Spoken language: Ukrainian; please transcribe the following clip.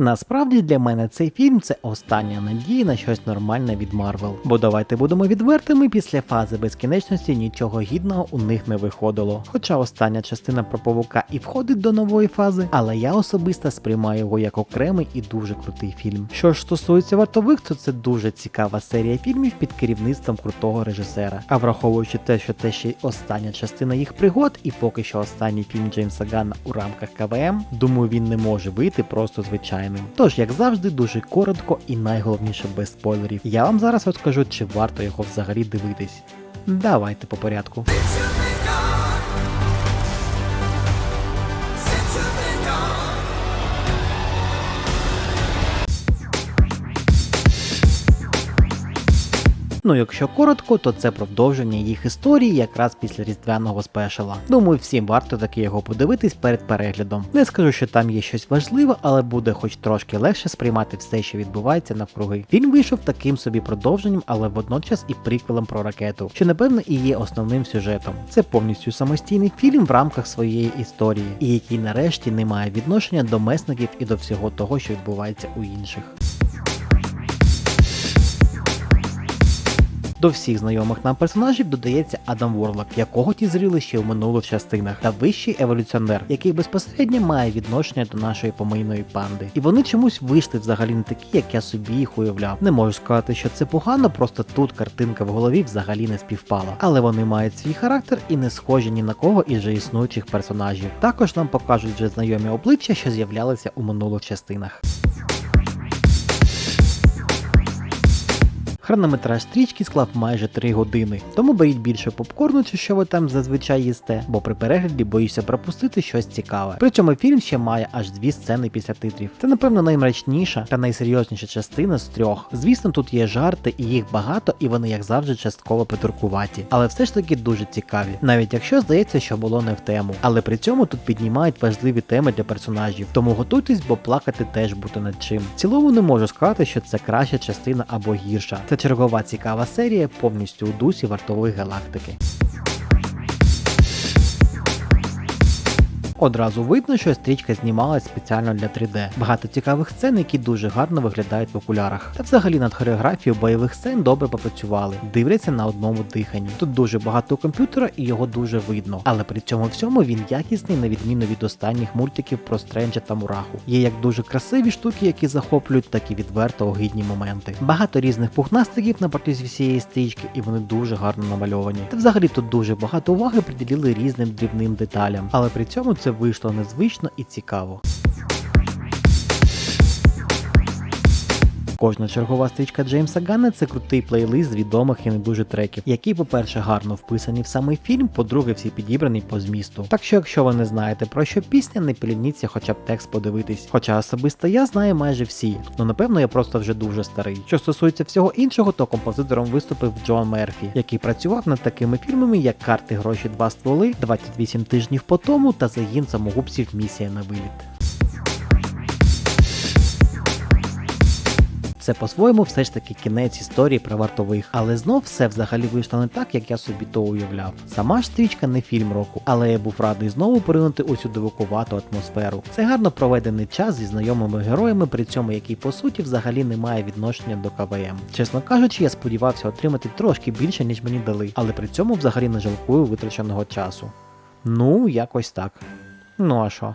Насправді для мене цей фільм це остання надія на щось нормальне від Марвел. Бо давайте будемо відвертими, після фази безкінечності нічого гідного у них не виходило. Хоча остання частина про павука і входить до нової фази, але я особисто сприймаю його як окремий і дуже крутий фільм. Що ж стосується вартових, то це дуже цікава серія фільмів під керівництвом крутого режисера. А враховуючи те, що це ще й остання частина їх пригод, і поки що останній фільм Джеймса Ганна у рамках КВМ, думаю, він не може вийти просто звичайним. Тож, як завжди, дуже коротко і найголовніше без спойлерів. Я вам зараз розкажу, чи варто його взагалі дивитись. Давайте по порядку. Ну, якщо коротко, то це продовження їх історії якраз після різдвяного спешала. Думаю, всім варто таки його подивитись перед переглядом. Не скажу, що там є щось важливе, але буде хоч трошки легше сприймати все, що відбувається навкруги. Фільм вийшов таким собі продовженням, але водночас і приквелом про ракету, що напевно і є основним сюжетом. Це повністю самостійний фільм в рамках своєї історії, і який нарешті не має відношення до месників і до всього того, що відбувається у інших. До всіх знайомих нам персонажів додається Адам Ворлок, якого ті зріли ще в минулих частинах, та вищий еволюціонер, який безпосередньо має відношення до нашої помийної панди. І вони чомусь вийшли взагалі не такі, як я собі їх уявляв. Не можу сказати, що це погано, просто тут картинка в голові взагалі не співпала. Але вони мають свій характер і не схожі ні на кого із вже існуючих персонажів. Також нам покажуть вже знайомі обличчя, що з'являлися у минулих частинах. Хронометраж стрічки склав майже 3 години, тому беріть більше попкорну, чи що ви там зазвичай їсте, бо при перегляді боюся пропустити щось цікаве. При цьому фільм ще має аж дві сцени після титрів. Це, напевно, наймрачніша та найсерйозніша частина з трьох. Звісно, тут є жарти, і їх багато, і вони, як завжди, частково придуркуваті, але все ж таки дуже цікаві, навіть якщо здається, що було не в тему. Але при цьому тут піднімають важливі теми для персонажів, тому готуйтесь, бо плакати теж буде над чим. В цілому не можу сказати, що це краща частина або гірша. Це чергова цікава серія повністю у дусі вартової галактики. Одразу видно, що стрічка знімалась спеціально для 3D. Багато цікавих сцен, які дуже гарно виглядають в окулярах. Та взагалі над хореографією бойових сцен добре попрацювали, дивляться на одному диханні. Тут дуже багато комп'ютера і його дуже видно. Але при цьому всьому він якісний, на відміну від останніх мультиків про Стренджа та Мураху. Є як дуже красиві штуки, які захоплюють, так і відверто огидні моменти. Багато різних пухнастиків на протязі всієї стрічки, і вони дуже гарно намальовані. Та взагалі тут дуже багато уваги приділили різним дрібним деталям, але при цьому це вийшло незвично і цікаво. Кожна чергова стрічка Джеймса Ганна це крутий плейлист з відомих і не дуже треків, які, по-перше, гарно вписані в самий фільм, по-друге, всі підібрані по змісту. Так що, якщо ви не знаєте про що пісня, не полініться хоча б текст подивитись. Хоча особисто я знаю майже всі, ну напевно я просто вже дуже старий. Що стосується всього іншого, то композитором виступив Джон Мерфі, який працював над такими фільмами, як карти гроші два стволи, 28 тижнів по тому та загін самогубців місія на виліт. Це по-своєму все ж таки кінець історії про вартових, але знов все взагалі вийшло не так, як я собі то уявляв. Сама ж стрічка не фільм року, але я був радий знову поринути у цю дивакувату атмосферу. Це гарно проведений час зі знайомими героями, при цьому який по суті взагалі не має відношення до КВМ. Чесно кажучи, я сподівався отримати трошки більше, ніж мені дали, але при цьому взагалі не жалкую витраченого часу. Ну, якось так. Ну а що?